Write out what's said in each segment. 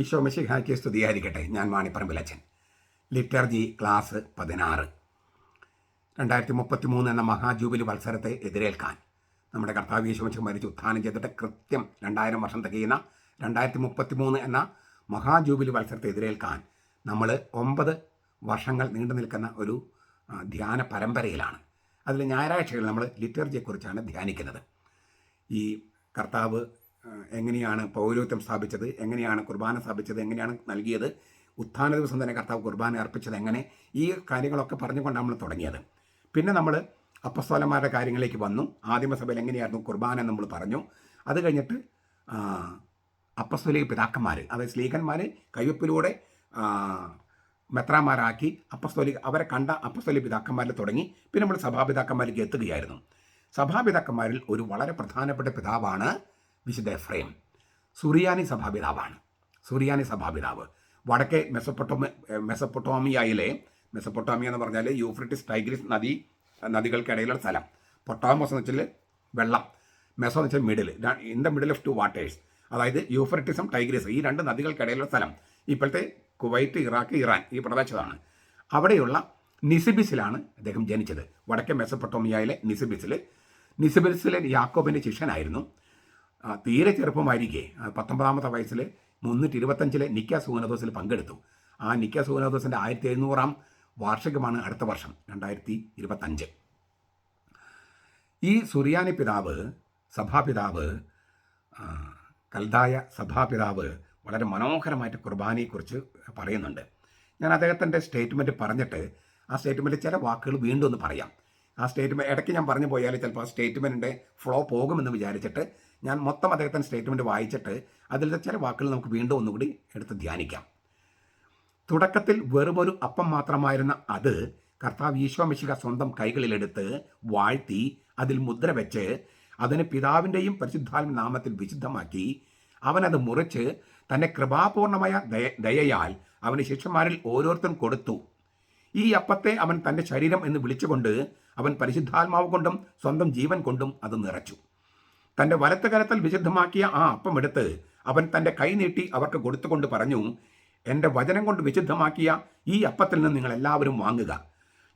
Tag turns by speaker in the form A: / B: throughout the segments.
A: ഈശോ മിശിഹായ്ക്ക് സ്തുതിയായിരിക്കട്ടെ. ഞാൻ മാണിപ്പറമ്പിലച്ചൻ ലിറ്റർജി ക്ലാസ് പതിനാറ്. രണ്ടായിരത്തി മുപ്പത്തി മൂന്ന് എന്ന മഹാജൂബിലി മത്സരത്തെ എതിരേൽക്കാൻ നമ്മുടെ കർത്താവ് ഈശോ മിശിഹ മരിച്ച് ഉത്ഥാനം ചെയ്തിട്ട് കൃത്യം രണ്ടായിരം വർഷം തികയുന്ന രണ്ടായിരത്തി മുപ്പത്തി മൂന്ന് എന്ന മഹാജൂബിലി മത്സരത്തെ എതിരേൽക്കാൻ നമ്മൾ ഒമ്പത് വർഷങ്ങൾ നീണ്ടു നിൽക്കുന്ന ഒരു ധ്യാന പരമ്പരയിലാണ്. അതിൽ ഞായറാഴ്ചകൾ നമ്മൾ ലിറ്റർജിയെക്കുറിച്ചാണ് ധ്യാനിക്കുന്നത്. ഈ കർത്താവ് എങ്ങനെയാണ് പൗരോത്യം സ്ഥാപിച്ചത്? എങ്ങനെയാണ് കുർബാന സ്ഥാപിച്ചത്? എങ്ങനെയാണ് നൽകിയത്? ഉത്ഥാന ദിവസം തന്നെ കർത്താവ് കുർബാന അർപ്പിച്ചത് എങ്ങനെ? ഈ കാര്യങ്ങളൊക്കെ പറഞ്ഞുകൊണ്ടാണ് നമ്മൾ തുടങ്ങിയത്. പിന്നെ നമ്മൾ അപ്പസ്തോലന്മാരുടെ കാര്യങ്ങളിലേക്ക് വന്നു. ആദിമസഭയിൽ എങ്ങനെയായിരുന്നു കുർബാന നമ്മൾ പറഞ്ഞു. അത് കഴിഞ്ഞിട്ട് അപ്പസ്തോലിക പിതാക്കന്മാർ അതായത് സ്ലീഹന്മാർ കയ്യൊപ്പിലൂടെ മെത്രാമാരാക്കി അപ്പസ്തോലിക അവരെ കണ്ട അപ്പസ്തോലിക പിതാക്കന്മാരിൽ തുടങ്ങി. പിന്നെ നമ്മൾ സഭാപിതാക്കന്മാരിലേക്ക് എത്തുകയായിരുന്നു. സഭാപിതാക്കന്മാരിൽ ഒരു വളരെ പ്രധാനപ്പെട്ട പിതാവാണ് വിശുദ്ധ എഫ്രൈം സുറിയാനി സഭാപിതാവാണ്. സുറിയാനി സഭാപിതാവ്. വടക്കേ മെസ്സപ്പൊട്ടോമ മെസ്സപ്പൊട്ടോമിയയിലെ മെസ്സപ്പൊട്ടോമിയ എന്ന് പറഞ്ഞാൽ യൂഫ്രട്ടിസ് ടൈഗ്രിസ് നദി നദികൾക്കിടയിലുള്ള സ്ഥലം. പൊട്ടാമോസ് എന്ന് വെച്ചാൽ വെള്ളം. മെസ്സോ എന്ന് വെച്ചാൽ middle in the middle of two waters അതായത് യൂഫ്രട്ടിസും ടൈഗ്രിസ് ഈ രണ്ട് നദികൾക്കിടയിലുള്ള സ്ഥലം. ഇപ്പോഴത്തെ കുവൈറ്റ് ഇറാഖ് ഇറാൻ ഈ പ്രദേശത്താണ്. അവിടെയുള്ള നിസിബിസിലാണ് അദ്ദേഹം ജനിച്ചത്. വടക്കേ മെസ്സപ്പൊട്ടോമിയയിലെ നിസിബിസിൽ നിസിബിസിലെ യാക്കോബിന്റെ ശിഷ്യനായിരുന്നു. തീരെ ചെറുപ്പമായിരിക്കെ. പത്തൊമ്പതാമത്തെ വയസ്സിൽ മുന്നൂറ്റി ഇരുപത്തഞ്ചിലെ നിക്ക സൂനദോസിൽ പങ്കെടുത്തു. ആ നിക്ക സൂനദോസിന്റെ ആയിരത്തി എഴുന്നൂറാം വാർഷികമാണ് അടുത്ത വർഷം രണ്ടായിരത്തി ഇരുപത്തഞ്ച് ഈ സുറിയാനി പിതാവ് സഭാപിതാവ് കൽദായ സഭാപിതാവ് വളരെ മനോഹരമായിട്ട് കുർബാനയെക്കുറിച്ച് പറയുന്നുണ്ട്. ഞാൻ അദ്ദേഹത്തിന്റെ സ്റ്റേറ്റ്മെന്റ് പറഞ്ഞിട്ട് ആ സ്റ്റേറ്റ്മെന്റ് ചില വാക്കുകൾ വീണ്ടും ഒന്ന് പറയാം. ആ സ്റ്റേറ്റ്മെന്റ് ഇടയ്ക്ക് ഞാൻ പറഞ്ഞു പോയാൽ ചിലപ്പോൾ ആ സ്റ്റേറ്റ്മെന്റിന്റെ ഫ്ലോ പോകുമെന്ന് വിചാരിച്ചിട്ട് ഞാൻ മൊത്തം അദ്ദേഹത്തിന്റെ സ്റ്റേറ്റ്മെന്റ് വായിച്ചിട്ട് അതിലത്തെ ചില വാക്കുകൾ നമുക്ക് വീണ്ടും ഒന്നുകൂടി എടുത്ത് ധ്യാനിക്കാം. തുടക്കത്തിൽ വെറുമൊരു അപ്പം മാത്രമായിരുന്ന അത് കർത്താവ് ഈശോ മിശിക സ്വന്തം കൈകളിലെടുത്ത് വാഴ്ത്തി അതിൽ മുദ്ര വെച്ച് അതിന് പിതാവിന്റെയും പരിശുദ്ധാത്മ നാമത്തിൽ വിശുദ്ധമാക്കി അവനത് മുറിച്ച് തന്റെ കൃപാപൂർണമായ ദയ ദയയാൽ അവന് ശിഷ്യന്മാരിൽ ഓരോരുത്തരും കൊടുത്തു. ഈ അപ്പത്തെ അവൻ തന്റെ ശരീരം എന്ന് വിളിച്ചുകൊണ്ട് അവൻ പരിശുദ്ധാത്മാവ് കൊണ്ടും സ്വന്തം ജീവൻ കൊണ്ടും അത് നിറച്ചു. തന്റെ വലത്ത് കരത്തിൽ വിശുദ്ധമാക്കിയ ആ അപ്പം എടുത്ത് അവൻ തന്റെ കൈ നീട്ടി അവർക്ക് കൊടുത്തുകൊണ്ട് പറഞ്ഞു എന്റെ വചനം കൊണ്ട് വിശുദ്ധമാക്കിയ ഈ അപ്പത്തിൽ നിന്ന് നിങ്ങൾ എല്ലാവരും വാങ്ങുക.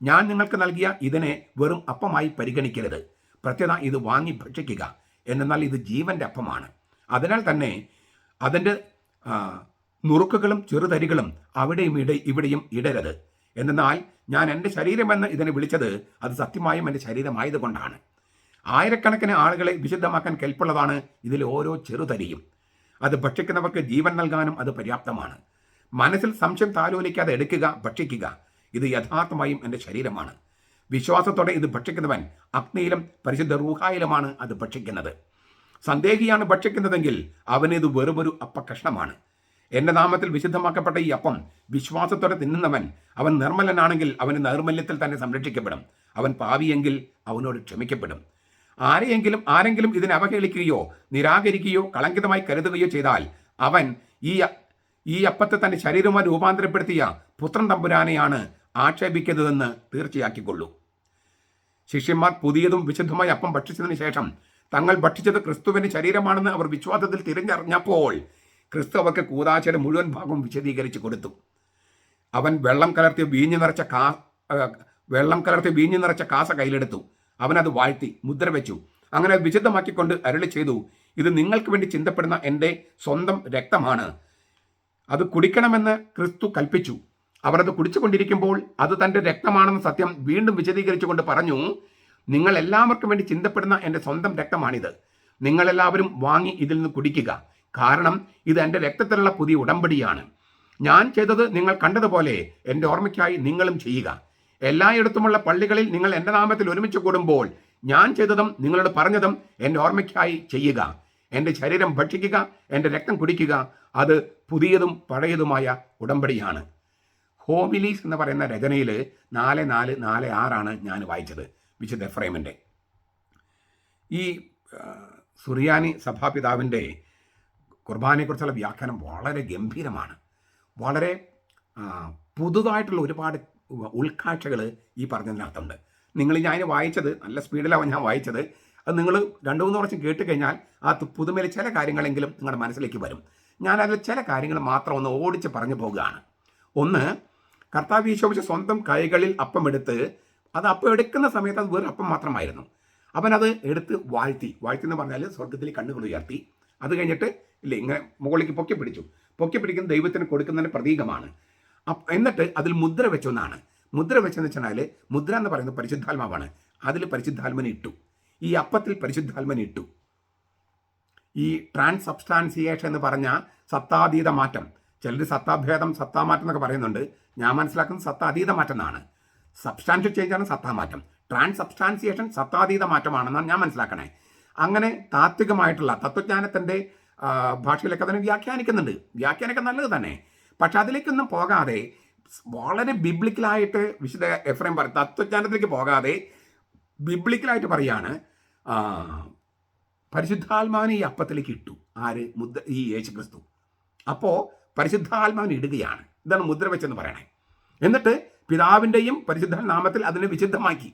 A: ഞാൻ നിങ്ങൾക്ക് നൽകിയ ഇതിനെ വെറും അപ്പമായി പരിഗണിക്കരുത്. പ്രത്യേക ഇത് വാങ്ങി ഭക്ഷിക്കുക. എന്നാൽ ഇത് ജീവന്റെ അപ്പമാണ്. അതിനാൽ തന്നെ അതിന്റെ നുറുക്കുകളും ചെറുതരികളും അവിടെയും ഇട ഇവിടെയും ഇടരുത്. എന്നാൽ ഞാൻ എന്റെ ശരീരമെന്ന് ഇതിനെ വിളിച്ചത് അത് സത്യമായും എന്റെ ശരീരമായതുകൊണ്ടാണ്. ആയിരക്കണക്കിന് ആളുകളെ വിശുദ്ധമാക്കാൻ കെൽപ്പുള്ളതാണ് ഇതിൽ ഓരോ ചെറുതരിയും. അത് ഭക്ഷിക്കുന്നവർക്ക് ജീവൻ നൽകാനും അത് പര്യാപ്തമാണ്. മനസ്സിൽ സംശയം താലോലിക്കാതെ എടുക്കുക ഭക്ഷിക്കുക ഇത് യഥാർത്ഥമായും എന്റെ ശരീരമാണ്. വിശ്വാസത്തോടെ ഇത് ഭക്ഷിക്കുന്നവൻ അഗ്നിയിലും പരിശുദ്ധ റൂഹായിലുമാണ് അത് ഭക്ഷിക്കുന്നത്. സന്ദേഹിയാണ് ഭക്ഷിക്കുന്നതെങ്കിൽ അവനിത് വെറുമൊരു അപ്പകഷ്ണമാണ് എന്റെ നാമത്തിൽ വിശുദ്ധമാക്കപ്പെട്ട ഈ അപ്പം വിശ്വാസത്തോടെ തിന്നുന്നവൻ അവൻ നിർമ്മലനാണെങ്കിൽ അവന് നൈർമല്യത്തിൽ തന്നെ സംരക്ഷിക്കപ്പെടും. അവൻ പാവിയെങ്കിൽ അവനോട് ക്ഷമിക്കപ്പെടും. ആരെയെങ്കിലും ആരെങ്കിലും ഇതിനെ അവഹേളിക്കുകയോ നിരാകരിക്കുകയോ കളങ്കിതമായി കരുതുകയോ ചെയ്താൽ അവൻ ഈ ഈ അപ്പത്തെ തന്റെ ശരീരമായി രൂപാന്തരപ്പെടുത്തിയ പുത്രൻ തമ്പുരാനെയാണ് ആക്ഷേപിക്കുന്നതെന്ന് തീർച്ചയാക്കിക്കൊള്ളൂ. ശിഷ്യന്മാർ പുതിയതും വിശുദ്ധമായ അപ്പം ഭക്ഷിച്ചതിന് ശേഷം തങ്ങൾ ഭക്ഷിച്ചത് ക്രിസ്തുവിന്റെ ശരീരമാണെന്ന് അവർ വിശ്വാസത്തിൽ തിരിഞ്ഞറിഞ്ഞപ്പോൾ ക്രിസ്തു അവർക്ക് കൂതാശയുടെ മുഴുവൻ ഭാഗവും വിശദീകരിച്ചു കൊടുത്തു. അവൻ വെള്ളം കലർത്തി വീഞ്ഞു നിറച്ച കാ വെള്ളം കലർത്തി വീഞ്ഞു നിറച്ച കാസ കയ്യിലെടുത്തു. അവനത് വാഴ്ത്തി മുദ്ര വെച്ചു. അങ്ങനെ വിശദമാക്കിക്കൊണ്ട് അരുളി ചെയ്തു ഇത് നിങ്ങൾക്ക് വേണ്ടി ചിന്തപ്പെടുന്ന എന്റെ സ്വന്തം രക്തമാണ്. അത് കുടിക്കണമെന്ന് ക്രിസ്തു കൽപ്പിച്ചു. അവർ അത് കുടിച്ചുകൊണ്ടിരിക്കുമ്പോൾ അത് തന്റെ രക്തമാണെന്ന സത്യം വീണ്ടും വിശദീകരിച്ചുകൊണ്ട് പറഞ്ഞു നിങ്ങൾ എല്ലാവർക്കും വേണ്ടി ചിന്തപ്പെടുന്ന എന്റെ സ്വന്തം രക്തമാണിത്. നിങ്ങളെല്ലാവരും വാങ്ങി ഇതിൽ നിന്ന് കുടിക്കുക. കാരണം ഇത് എന്റെ രക്തത്തിലുള്ള പുതിയ ഉടമ്പടിയാണ്. ഞാൻ ചെയ്തത് നിങ്ങൾ കണ്ടതുപോലെ എന്റെ ഓർമ്മയ്ക്കായി നിങ്ങളും ചെയ്യുക. എല്ലായിടത്തുമുള്ള പള്ളികളിൽ നിങ്ങൾ എന്റെ നാമത്തിൽ ഒരുമിച്ച് കൂടുമ്പോൾ ഞാൻ ചെയ്തതും നിങ്ങളോട് പറഞ്ഞതും എന്റെ ഓർമ്മയ്ക്കായി ചെയ്യുക. എന്റെ ശരീരം ഭക്ഷിക്കുക എന്റെ രക്തം കുടിക്കുക അത് പുതിയതും പഴയതുമായ ഉടമ്പടിയാണ്. ഹോമിലീസ് എന്ന് പറയുന്ന രചനയിൽ നാല് നാല് നാല് ആറാണ് ഞാൻ വായിച്ചത് വിശുദ്ധ എഫ്രൈമിന്റെ ഈ സുറിയാനി സഭാപിതാവിന്റെ കുർബാനയെക്കുറിച്ചുള്ള വ്യാഖ്യാനം വളരെ ഗംഭീരമാണ്. വളരെ പുതുതായിട്ടുള്ള ഒരുപാട് ഉൾക്കാഴ്ചകൾ ഈ പറഞ്ഞതിനകത്തുണ്ട്. നിങ്ങൾ ഞാൻ വായിച്ചത് നല്ല സ്പീഡിലാണ് ഞാൻ വായിച്ചത്. അത് നിങ്ങൾ രണ്ട് മൂന്ന് പ്രാവശ്യം കേട്ട് കഴിഞ്ഞാൽ ആ പുതുമയിൽ ചില കാര്യങ്ങളെങ്കിലും നിങ്ങളുടെ മനസ്സിലേക്ക് വരും. ഞാൻ അതിൽ ചില കാര്യങ്ങൾ മാത്രം ഒന്ന് ഓടിച്ച് പറഞ്ഞു പോവുകയാണ് ഒന്ന് കർത്താവ് സ്വന്തം കൈകളിൽ അപ്പം എടുത്ത് അത് അപ്പം എടുക്കുന്ന സമയത്ത് അത് വെറും അപ്പം മാത്രമായിരുന്നു. അവൻ അത് എടുത്ത് വാഴ്ത്തി. വാഴ്ത്തി എന്ന് പറഞ്ഞാൽ സ്വർഗത്തിൽ കണ്ണുകൾ ഉയർത്തി. അത് കഴിഞ്ഞിട്ട് ഇല്ലേ ഇങ്ങനെ മുകളിലേക്ക് പൊക്കി പിടിച്ചു. പൊക്കി പിടിക്കുന്ന ദൈവത്തിന് കൊടുക്കുന്നതിന് പ്രതീകമാണ്. എന്നിട്ട് അതിൽ മുദ്ര വെച്ചൊന്നാണ്. മുദ്ര വെച്ചെന്ന് വെച്ചാൽ മുദ്ര എന്ന് പറയുന്നത് പരിശുദ്ധാത്മാവാണ്. അതിൽ പരിശുദ്ധാത്മനെ ഇട്ടു. ഈ അപ്പത്തിൽ പരിശുദ്ധാത്മനെ ഇട്ടു. ഈ ട്രാൻസ് സബ്സ്റ്റാൻസിയേഷൻ എന്ന് പറഞ്ഞ സത്താതീത മാറ്റം. ചിലർ സത്താഭേദം സത്താമാറ്റം എന്നൊക്കെ പറയുന്നുണ്ട്. ഞാൻ മനസ്സിലാക്കുന്നത് സത്താതീത മാറ്റം എന്നാണ് സബ്സ്റ്റാൻഷ്യൽ ചേഞ്ചാണ് സത്താമാറ്റം. ട്രാൻസ് സബ്സ്റ്റാൻസിയേഷൻ സത്താതീത മാറ്റമാണെന്നാണ് ഞാൻ മനസ്സിലാക്കണേ. അങ്ങനെ താത്വികമായിട്ടുള്ള തത്വജ്ഞാനത്തിന്റെ ഭാഷയിലൊക്കെ അതിനെ വ്യാഖ്യാനിക്കുന്നുണ്ട്. വ്യാഖ്യാനിക്കാൻ നല്ലത് തന്നെ. പക്ഷെ അതിലേക്കൊന്നും പോകാതെ വളരെ ബിബ്ലിക്കലായിട്ട് വിശുദ്ധ എഫ്രൈം പറ തത്വജ്ഞാനത്തിലേക്ക് പോകാതെ ബിബ്ലിക്കലായിട്ട് പറയാണ് പരിശുദ്ധാത്മാവിനെ ഈ അപ്പത്തിലേക്ക് ഇട്ടു. ആര്? മുദ്ര ഈ യേശു ക്രിസ്തു അപ്പോൾ പരിശുദ്ധാത്മാവിനെ ഇടുകയാണ്. ഇതാണ് മുദ്ര വെച്ചെന്ന് പറയണേ. എന്നിട്ട് പിതാവിന്റെയും പരിശുദ്ധ നാമത്തിൽ അതിനെ വിശുദ്ധമാക്കി.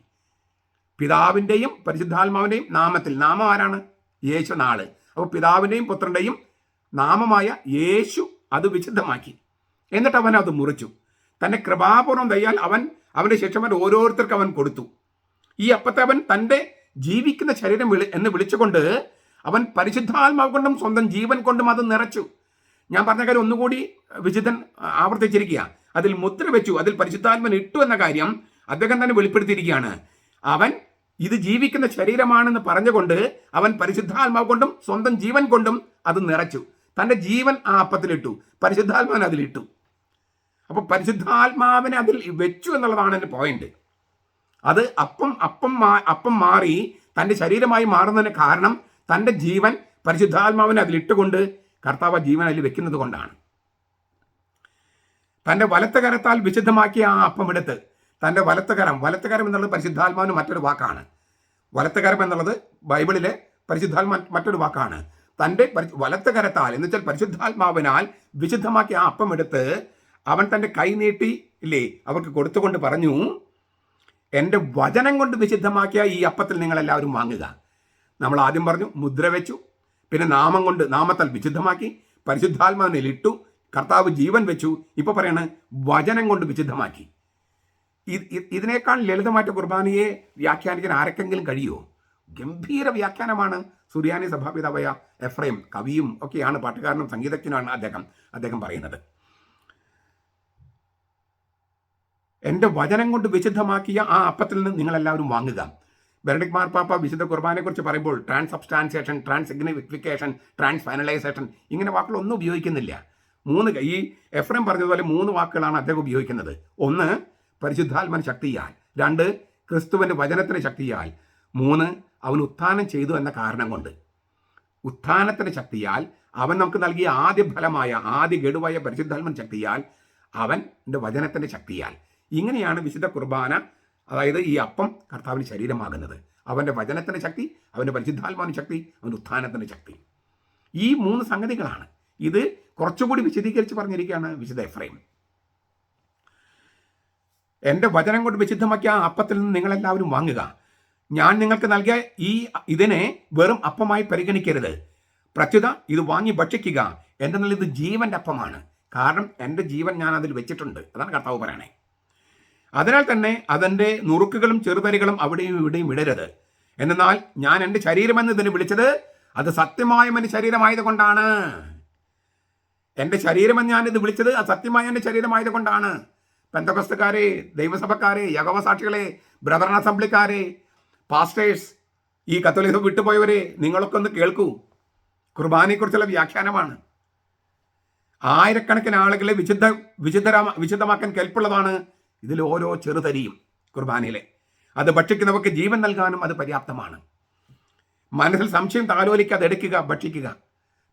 A: പിതാവിന്റെയും പരിശുദ്ധാത്മാവിന്റെയും നാമത്തിൽ. നാമം ആരാണ്? യേശു നാൾ. അപ്പോൾ പിതാവിന്റെയും പുത്രന്റെയും നാമമായ യേശു അത് വിശുദ്ധമാക്കി. എന്നിട്ട് അവൻ അത് മുറിച്ചു. തന്നെ കൃപാപൂർവം തയ്യാൽ അവൻ അവന്റെ അവൻ ഓരോരുത്തർക്ക് അവൻ കൊടുത്തു. ഈ അപ്പത്തെ അവൻ തന്റെ ജീവിക്കുന്ന ശരീരം വിളി എന്ന് വിളിച്ചുകൊണ്ട് അവൻ പരിശുദ്ധാത്മാവ് കൊണ്ടും സ്വന്തം ജീവൻ കൊണ്ടും അത് നിറച്ചു. ഞാൻ പറഞ്ഞ കാര്യം ഒന്നുകൂടി വിജിതൻ ആവർത്തിച്ചിരിക്കുക. അതിൽ മുദ്ര വെച്ചു അതിൽ പരിശുദ്ധാത്മൻ ഇട്ടു എന്ന കാര്യം അദ്ദേഹം തന്നെ വെളിപ്പെടുത്തിയിരിക്കുകയാണ്. അവൻ ഇത് ജീവിക്കുന്ന ശരീരമാണെന്ന് പറഞ്ഞുകൊണ്ട് അവൻ പരിശുദ്ധാത്മാവ് കൊണ്ടും സ്വന്തം ജീവൻ കൊണ്ടും അത് നിറച്ചു. തന്റെ ജീവൻ ആ അപ്പത്തിലിട്ടു പരിശുദ്ധാത്മാവൻ അതിലിട്ടു. അപ്പോൾ പരിശുദ്ധാത്മാവിനെ അതിൽ വെച്ചു എന്നുള്ളതാണ് എന്റെ പോയിന്റ് അത് അപ്പം അപ്പം മാ- അപ്പം മാറി തന്റെ ശരീരമായി മാറുന്നതിന് കാരണം തന്റെ ജീവൻ പരിശുദ്ധാത്മാവിനെ അതിലിട്ടുകൊണ്ട് കർത്താവ് ജീവൻ അതിൽ വെക്കുന്നത് കൊണ്ടാണ്. തന്റെ വലത്ത കരത്താൽ വിശുദ്ധമാക്കിയ ആ അപ്പം എടുത്ത് തന്റെ വലത്തകരം കരം വലത്ത് കരം എന്നുള്ളത് പരിശുദ്ധാത്മാവിന് മറ്റൊരു വാക്കാണ്. വലത്തകരം എന്നുള്ളത് ബൈബിളിലെ പരിശുദ്ധാത്മ മറ്റൊരു വാക്കാണ്. തന്റെ പരി- വലത്ത് കരത്താൽ എന്ന് വെച്ചാൽ പരിശുദ്ധാത്മാവിനാൽ വിശുദ്ധമാക്കിയ ആ അപ്പം എടുത്ത് അവൻ തന്റെ കൈ നീട്ടി ഇല്ലേ അവർക്ക് കൊടുത്തുകൊണ്ട് പറഞ്ഞു എന്റെ വചനം കൊണ്ട് വിശുദ്ധമാക്കിയ ഈ അപ്പത്തിൽ നിങ്ങളെല്ലാവരും വാങ്ങുക. നമ്മൾ ആദ്യം പറഞ്ഞു മുദ്ര വെച്ചു. പിന്നെ നാമം കൊണ്ട് നാമത്താൽ വിശുദ്ധമാക്കി പരിശുദ്ധാത്മാവിനെ ഇട്ടു കർത്താവ് ജീവൻ വെച്ചു. ഇപ്പോൾ പറയാണ് വചനം കൊണ്ട് വിശുദ്ധമാക്കി. ഇത് ഇത് ഇതിനേക്കാൾ ലളിതമായിട്ട് കുർബാനയെ വ്യാഖ്യാനിക്കാൻ ആരൊക്കെങ്കിലും കഴിയുമോ? ഗംഭീര വ്യാഖ്യാനമാണ് സുറിയാനി സഭാപിതാവായ എഫ്രൈം കവിയും ഒക്കെയാണ് പാട്ടുകാരനും സംഗീതജ്ഞനാണ് അദ്ദേഹം അദ്ദേഹം പറയുന്നത്. എന്റെ വചനം കൊണ്ട് വിശുദ്ധമാക്കിയ ആ അപ്പത്തിൽ നിന്ന് നിങ്ങളെല്ലാവരും വാങ്ങുക. ബെനഡിക് മാർപ്പാപ്പ വിശുദ്ധ കുർബാനയെക്കുറിച്ച് പറയുമ്പോൾ transubstantiation transignification trans finalisation ഇങ്ങനെ വാക്കുകളൊന്നും ഉപയോഗിക്കുന്നില്ല. മൂന്ന് ഈ ഈ എഫ്രം പറഞ്ഞതുപോലെ മൂന്ന് വാക്കുകളാണ് അദ്ദേഹം ഉപയോഗിക്കുന്നത്. ഒന്ന് പരിശുദ്ധാത്മന ശക്തിയാൽ. രണ്ട് ക്രിസ്തുവിന്റെ വചനത്തിന് ശക്തിയാൽ. മൂന്ന് അവൻ ഉത്ഥാനം ചെയ്തു എന്ന കാരണം കൊണ്ട്. ഉത്ഥാനത്തിന്റെ ശക്തിയാൽ അവൻ നമുക്ക് നൽകിയ ആദ്യ ഫലമായ ആദ്യ ഗഡുവായ പരിശുദ്ധാത്മൻ ശക്തിയാൽ അവന്റെ വചനത്തിന്റെ ശക്തിയാൽ. ഇങ്ങനെയാണ് വിശുദ്ധ കുർബാന അതായത് ഈ അപ്പം കർത്താവിന് ശരീരമാകുന്നത്. അവന്റെ വചനത്തിന്റെ ശക്തി അവന്റെ പരിശുദ്ധാത്മാവിന്റെ ശക്തി അവന്റെ ഉത്ഥാനത്തിന്റെ ശക്തി. ഈ മൂന്ന് സംഗതികളാണ്. ഇത് കുറച്ചുകൂടി വിശദീകരിച്ച് പറഞ്ഞിരിക്കുകയാണ് വിശുദ്ധ എഫ്രൈം. എന്റെ വചനം കൊണ്ട് വിശുദ്ധമാക്കിയ ആ അപ്പത്തിൽ നിന്ന് നിങ്ങളെല്ലാവരും വാങ്ങുക. ഞാൻ നിങ്ങൾക്ക് നൽകിയ ഈ ഇതിനെ വെറും അപ്പമായി പരിഗണിക്കരുത്. പ്രത്യുത ഇത് വാങ്ങി ഭക്ഷിക്കുക. എന്തെന്നാൽ ഇത് ജീവന്റെ അപ്പമാണ്. കാരണം എന്റെ ജീവൻ ഞാൻ അതിൽ വെച്ചിട്ടുണ്ട്. അതാണ് കർത്താവ് പറയണേ. അതിനാൽ തന്നെ അതിന്റെ നുറുക്കുകളും ചെറുതരികളും അവിടെയും ഇവിടെയും ഇടരുത് എന്നാൽ ഞാൻ എന്റെ ശരീരമെന്ന് ഇതിനെ വിളിച്ചത് അത് സത്യമായ എന്റെ ശരീരമായത് കൊണ്ടാണ് എന്റെ ശരീരമെന്ന് ഞാൻ ഇത് വിളിച്ചത് അത് സത്യമായ എന്റെ ശരീരമായത് കൊണ്ടാണ് പെന്തകസ്തുകാരെ ദൈവസഭക്കാരെ യകവസാക്ഷികളെ ബ്രദർ അസംബ്ലിക്കാരെ പാസ്റ്റേഴ്സ് ഈ കത്തോലിക വിട്ടുപോയവരെ നിങ്ങളൊക്കെ ഒന്ന് കേൾക്കൂ. കുർബാനയെക്കുറിച്ചുള്ള വ്യാഖ്യാനമാണ്. ആയിരക്കണക്കിന് ആളുകളെ വിശുദ്ധ വിശുദ്ധരാ വിശുദ്ധമാക്കാൻ കെൽപ്പുള്ളതാണ് ഇതിൽ ഓരോ ചെറുതരിയും കുർബാനയിലെ. അത് ഭക്ഷിക്കുന്നവർക്ക് ജീവൻ നൽകാനും അത് പര്യാപ്തമാണ്. മനസ്സിൽ സംശയം താലോലിക്കാതെ എടുക്കുക ഭക്ഷിക്കുക.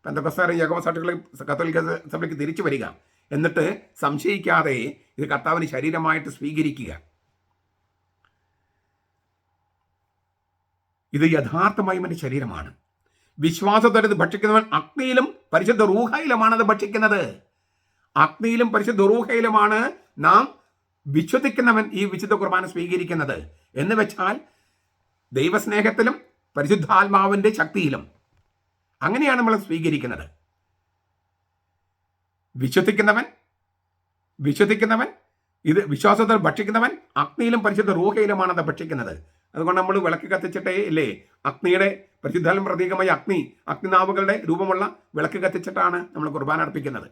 A: പെന്തക്കസ്താരെ യഗവസാട്ടുകളെ കത്തോലിക്ക സഭയ്ക്ക് തിരിച്ചു വരിക. എന്നിട്ട് സംശയിക്കാതെ ഇത് കർത്താവിന് ശരീരമായിട്ട് സ്വീകരിക്കുക. ഇത് യഥാർത്ഥമായും എന്റെ ശരീരമാണ്. വിശ്വാസത്തോടെ ഇത് ഭക്ഷിക്കുന്നവൻ അഗ്നിയിലും പരിശുദ്ധ റൂഹയിലുമാണ് അത് ഭക്ഷിക്കുന്നത്. അഗ്നിയിലും പരിശുദ്ധ റൂഹയിലുമാണ് നാം വിശ്വസിക്കുന്നവൻ ഈ വിശുദ്ധ കുർബാന സ്വീകരിക്കുന്നത് എന്ന് വെച്ചാൽ ദൈവസ്നേഹത്തിലും പരിശുദ്ധാത്മാവിന്റെ ശക്തിയിലും അങ്ങനെയാണ് നമ്മൾ സ്വീകരിക്കുന്നത്. വിശ്വസിക്കുന്നവൻ വിശ്വസിക്കുന്നവൻ ഇത് വിശ്വാസത്തിൽ ഭക്ഷിക്കുന്നവൻ അഗ്നിയിലും പരിശുദ്ധ റൂഹയിലുമാണ് അത് ഭക്ഷിക്കുന്നത്. അതുകൊണ്ട് നമ്മൾ വിളക്ക് കത്തിച്ചിട്ടേ ഇല്ലേ? അഗ്നിയുടെ പരിശുദ്ധാലും പ്രതീകമായ അഗ്നി അഗ്നിനാവുകളുടെ രൂപമുള്ള വിളക്ക് കത്തിച്ചിട്ടാണ് നമ്മൾ കുർബാന അർപ്പിക്കുന്നത്.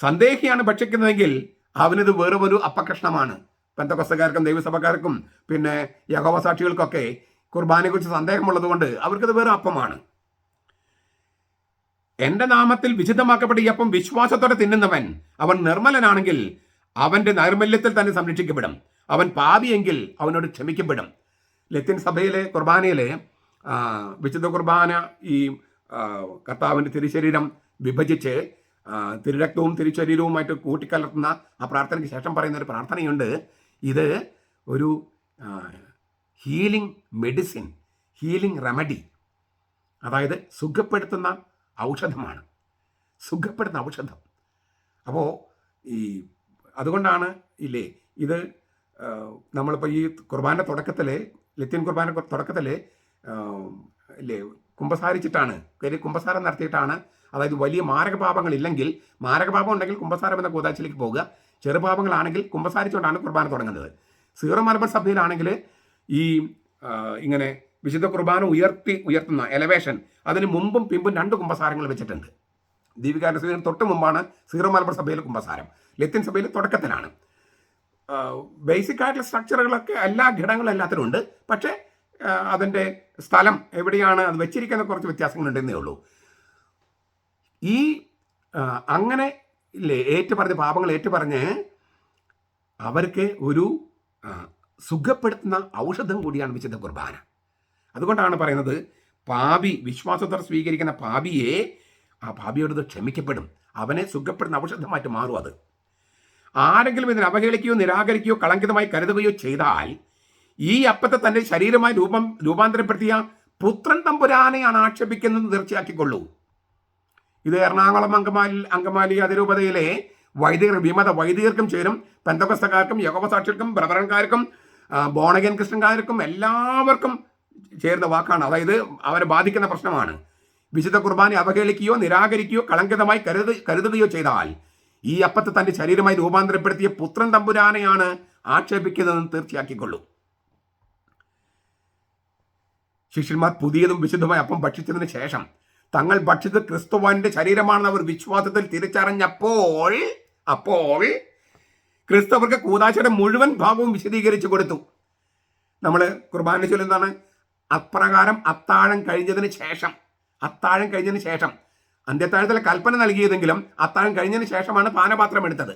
A: സന്ദേഹിയാണ് ഭക്ഷിക്കുന്നതെങ്കിൽ അവനിത് വെറും ഒരു അപ്പകഷ്ണമാണ് ബന്ധക്കസ്തക്കാർക്കും ദൈവസഭക്കാർക്കും പിന്നെ യഹോവ സാക്ഷികൾക്കൊക്കെ കുർബാനയെക്കുറിച്ച് സന്ദേഹമുള്ളത് കൊണ്ട് അവർക്കത് വെറും അപ്പമാണ്. എന്റെ നാമത്തിൽ വിശുദ്ധമാക്കപ്പെട്ട ഈ അപ്പം വിശ്വാസത്തോടെ തിന്നുന്നവൻ അവൻ നിർമ്മലനാണെങ്കിൽ അവന്റെ നൈർമല്യത്തിൽ തന്നെ സംരക്ഷിക്കപ്പെടും. അവൻ പാപിയെങ്കിൽ അവനോട് ക്ഷമിക്കപ്പെടും. ലത്തിൻ സഭയിലെ കുർബാനയിലെ വിശുദ്ധ കുർബാന ഈ കർത്താവിന്റെ തിരുശരീരം വിഭജിച്ച് തിരുരക്തവും തിരുശരീരവുമായിട്ട് കൂട്ടിക്കലർത്തുന്ന ആ പ്രാർത്ഥനയ്ക്ക് ശേഷം പറയുന്ന ഒരു പ്രാർത്ഥനയുണ്ട്. ഇത് ഒരു ഹീലിംഗ് മെഡിസിൻ ഹീലിംഗ് റെമഡി അതായത് സുഖപ്പെടുത്തുന്ന ഔഷധമാണ്. സുഖപ്പെടുത്തുന്ന ഔഷധം. അപ്പോൾ ഈ അതുകൊണ്ടാണ് ഇല്ലേ ഇത് നമ്മളിപ്പോൾ ഈ കുർബാന തുടക്കത്തിൽ ലത്തീൻ കുർബാന തുടക്കത്തിൽ ഇല്ലേ കുമ്പസാരിച്ചിട്ടാണ് കുമ്പസാരം നടത്തിയിട്ടാണ് അതായത് വലിയ മാരകപാപങ്ങൾ ഇല്ലെങ്കിൽ മാരകപാപം ഉണ്ടെങ്കിൽ കുമ്പസാരം എന്ന കൂതാച്ചിലേക്ക് പോകുക ചെറുപാപങ്ങളാണെങ്കിൽ കുമ്പസാരിച്ചുകൊണ്ടാണ് കുർബാന തുടങ്ങുന്നത്. സീറോ മലബാർ സഭയിലാണെങ്കിൽ ഈ ഇങ്ങനെ വിശുദ്ധ കുർബാന ഉയർത്തി ഉയർത്തുന്ന എലവേഷൻ അതിന് മുമ്പും പിമ്പും രണ്ട് കുമ്പസാരങ്ങൾ വെച്ചിട്ടുണ്ട്. ദീപികാരൻ തൊട്ട് മുമ്പാണ് സീറോ മലബാർ സഭയിലെ കുമ്പസാരം. ലത്തിൻ സഭയിൽ തുടക്കത്തിലാണ്. ബേസിക് ആയിട്ടുള്ള സ്ട്രക്ചറുകളൊക്കെ എല്ലാ ഘടകങ്ങളും എല്ലാത്തിനും ഉണ്ട്. പക്ഷേ അതിന്റെ സ്ഥലം എവിടെയാണ്? അത് വെച്ചിരിക്കുന്ന കുറച്ച് വ്യത്യാസങ്ങളുണ്ടെന്നേ ഉള്ളൂ. ഈ അങ്ങനെ ഇല്ലേ ഏറ്റുപറഞ്ഞ് പാപങ്ങൾ ഏറ്റുപറഞ്ഞ് അവർക്ക് ഒരു സുഖപ്പെടുത്തുന്ന ഔഷധം കൂടിയാണ് വിശുദ്ധ കുർബാന. അതുകൊണ്ടാണ് പറയുന്നത് പാപി വിശ്വാസത്തോടെ സ്വീകരിക്കുന്ന പാപിയെ ആ പാപിയോടത് ക്ഷമിക്കപ്പെടും. അവനെ സുഖപ്പെടുന്ന ഔഷധമായിട്ട് മാറും അത്. ആരെങ്കിലും ഇതിനെ അവഹേളിക്കുകയോ നിരാകരിക്കുകയോ കളങ്കിതമായി കരുതുകയോ ചെയ്താൽ ഈ അപ്പത്തെ തന്റെ ശരീരമായി രൂപം രൂപാന്തരപ്പെടുത്തിയ പുത്രൻ തമ്പുരാനെയാണ് ആക്ഷേപിക്കുന്നത് തീർച്ചയാക്കിക്കൊള്ളൂ. ഇത് എറണാകുളം അങ്കമാലി അങ്കമാലി അതിരൂപതയിലെ വൈദികർ വിമത വൈദികർക്കും ചേരും പെന്തകസ്തക്കാർക്കും യഹോവസാക്ഷികൾക്കും ബ്രദറൻകാർക്കും ബോണഗൻ ക്രിസ്ത്യൻകാർക്കും എല്ലാവർക്കും ചേരുന്ന വാക്കാണ്. അതായത് അവരെ ബാധിക്കുന്ന പ്രശ്നമാണ്. വിശുദ്ധ കുർബാനെ അവഹേളിക്കുകയോ നിരാകരിക്കുകയോ കളങ്കിതമായി കരുത കരുതുകയോ ചെയ്താൽ ഈ അപ്പത്തെ തന്റെ ശരീരമായി രൂപാന്തരപ്പെടുത്തിയ പുത്രൻ തമ്പുരാനെയാണ് ആക്ഷേപിക്കുന്നതെന്ന് തീർച്ചയാക്കിക്കൊള്ളൂ. ശിഷ്യന്മാർ പുതിയതും വിശുദ്ധമായ അപ്പം ഭക്ഷിച്ചതിന് ശേഷം തങ്ങൾ ഭക്ഷിച്ചത് ക്രിസ്തുവാന്റെ ശരീരമാണെന്ന് അവർ വിശ്വാസത്തിൽ തിരിച്ചറിഞ്ഞപ്പോൾ അപ്പോൾ ക്രിസ്തവർക്ക് കൂതാശയുടെ മുഴുവൻ ഭാഗവും വിശദീകരിച്ചു കൊടുത്തു. നമ്മൾ കുർബാന ചൊല്ലുന്നതാണ് അപ്രകാരം അത്താഴം കഴിഞ്ഞതിന് ശേഷം അത്താഴം കഴിഞ്ഞതിന് ശേഷം. അന്ത്യത്താഴത്തിലെ കൽപ്പന നൽകിയതെങ്കിലും അത്താഴം കഴിഞ്ഞതിന് ശേഷമാണ് പാനപാത്രം എടുത്തത്.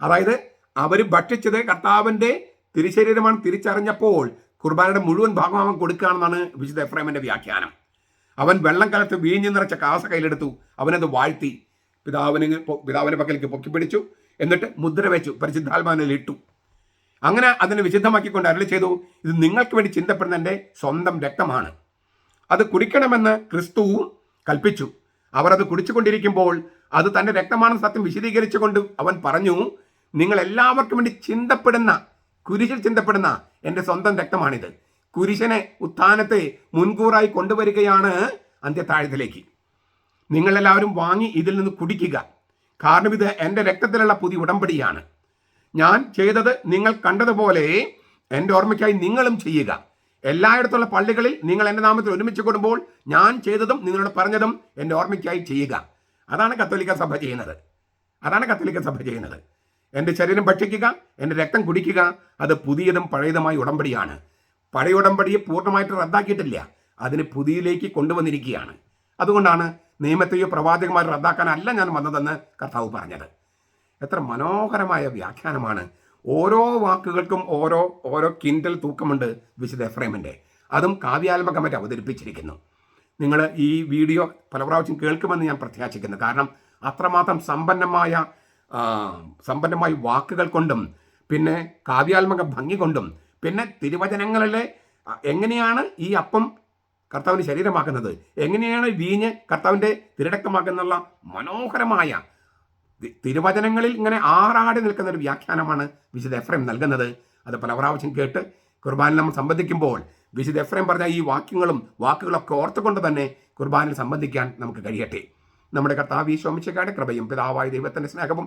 A: അതായത് അവർ ഭക്ഷിച്ചത് കർത്താവിന്റെ തിരിശരീരമാണ് തിരിച്ചറിഞ്ഞപ്പോൾ കുർബാനയുടെ മുഴുവൻ ഭാഗം അവൻ കൊടുക്കുകയാണെന്നാണ് വിശുദ്ധ എഫ്രൈമിന്റെ വ്യാഖ്യാനം. അവൻ വെള്ളം കലത്ത് വീഞ്ഞു നിറച്ച കാസ കയ്യിലെടുത്തു. അവനത് വാഴ്ത്തി. പിതാവിന് പിതാവിന്റെ പക്കലേക്ക് പൊക്കിപ്പിടിച്ചു എന്നിട്ട് മുദ്ര വെച്ചു. പരിശുദ്ധാത്മാവിനെ ഇട്ടു അങ്ങനെ അതിനെ വിശുദ്ധമാക്കിക്കൊണ്ട് അരളി ചെയ്തു. ഇത് നിങ്ങൾക്ക് വേണ്ടി ചിന്തപ്പെടുന്ന എന്റെ സ്വന്തം രക്തമാണ്. അത് കുടിക്കണമെന്ന് ക്രിസ്തു കൽപ്പിച്ചു. അവർ അത് കുടിച്ചുകൊണ്ടിരിക്കുമ്പോൾ അത് തന്റെ രക്തമാണെന്ന് സത്യം വിശദീകരിച്ചുകൊണ്ട് അവൻ പറഞ്ഞു നിങ്ങൾ എല്ലാവർക്കും വേണ്ടി ചിന്തപ്പെടുന്ന കുരിശിൽ ചിന്തപ്പെടുന്ന എന്റെ സ്വന്തം രക്തമാണിത്. കുരിശനെ ഉത്ഥാനത്തെ മുൻകൂറായി കൊണ്ടുവരികയാണ് അന്ത്യത്താഴത്തിലേക്ക്. നിങ്ങളെല്ലാവരും വാങ്ങി ഇതിൽ നിന്ന് കുടിക്കുക. കാരണം ഇത് എന്റെ രക്തത്തിലുള്ള പുതിയ ഉടമ്പടിയാണ്. ഞാൻ ചെയ്തത് നിങ്ങൾ കണ്ടതുപോലെ എന്റെ ഓർമ്മയ്ക്കായി നിങ്ങളും ചെയ്യുക. എല്ലായിടത്തുള്ള പള്ളികളിൽ നിങ്ങൾ എന്റെ നാമത്തിൽ ഒരുമിച്ച് കൂടുമ്പോൾ ഞാൻ ചെയ്തതും നിങ്ങളോട് പറഞ്ഞതും എന്റെ ഓർമ്മയ്ക്കായി ചെയ്യുക. അതാണ് കത്തോലിക്ക സഭ ചെയ്യുന്നത്. അതാണ് കത്തോലിക്ക സഭ ചെയ്യുന്നത്. എന്റെ ശരീരം ഭക്ഷിക്കുക എന്റെ രക്തം കുടിക്കുക അത് പുതിയതും പഴയതുമായ ഉടമ്പടിയാണ്. പഴയ ഉടമ്പടിയെ പൂർണമായിട്ട് റദ്ദാക്കിയിട്ടില്ല. അതിന് പുതിയിലേക്ക് കൊണ്ടുവന്നിരിക്കുകയാണ്. അതുകൊണ്ടാണ് നിയമത്തെയോ പ്രവാചകന്മാരെ റദ്ദാക്കാനല്ല ഞാൻ വന്നതെന്ന് കർത്താവ് പറഞ്ഞത്. എത്ര മനോഹരമായ വ്യാഖ്യാനമാണ്. ഓരോ വാക്കുകൾക്കും ഓരോ ഓരോ കിൻഡൽ തൂക്കമുണ്ട് വിശുദ്ധ എഫ്രൈമിന്റെ അതും കാവ്യാത്മകമായിട്ട് അവതരിപ്പിച്ചിരിക്കുന്നു. നിങ്ങൾ ഈ വീഡിയോ പല പ്രാവശ്യം കേൾക്കുമെന്ന് ഞാൻ പ്രത്യാശിക്കുന്നു. കാരണം അത്രമാത്രം സമ്പന്നമായ സമ്പന്നമായ വാക്കുകൾ കൊണ്ടും പിന്നെ കാവ്യാത്മക ഭംഗി കൊണ്ടും പിന്നെ തിരുവചനങ്ങളിലെ എങ്ങനെയാണ് ഈ അപ്പം കർത്താവിന് ശരീരമാക്കുന്നത്? എങ്ങനെയാണ് വീഞ്ഞ് കർത്താവിന്റെ തിരടക്കമാക്കുന്നുള്ള മനോഹരമായ തിരുവചനങ്ങളിൽ ഇങ്ങനെ ആറാടി നിൽക്കുന്ന ഒരു വ്യാഖ്യാനമാണ് വിശുദ്ധ എഫ്രൈം നൽകുന്നത്. അത് പല പ്രാവശ്യം കേട്ട് കുർബാനിൽ നമ്മൾ സംബന്ധിക്കുമ്പോൾ വിശുദ്ധ എഫ്രൈം പറഞ്ഞ ഈ വാക്യങ്ങളും വാക്കുകളൊക്കെ ഓർത്തുകൊണ്ട് തന്നെ കുർബാനിൽ സംബന്ധിക്കാൻ നമുക്ക് കഴിയട്ടെ. നമ്മുടെ കർത്താവ് ഈ ശോമിച്ചക്കാരുടെ കൃപയും പിതാവായ ദൈവത്തിന്റെ സ്നേഹവും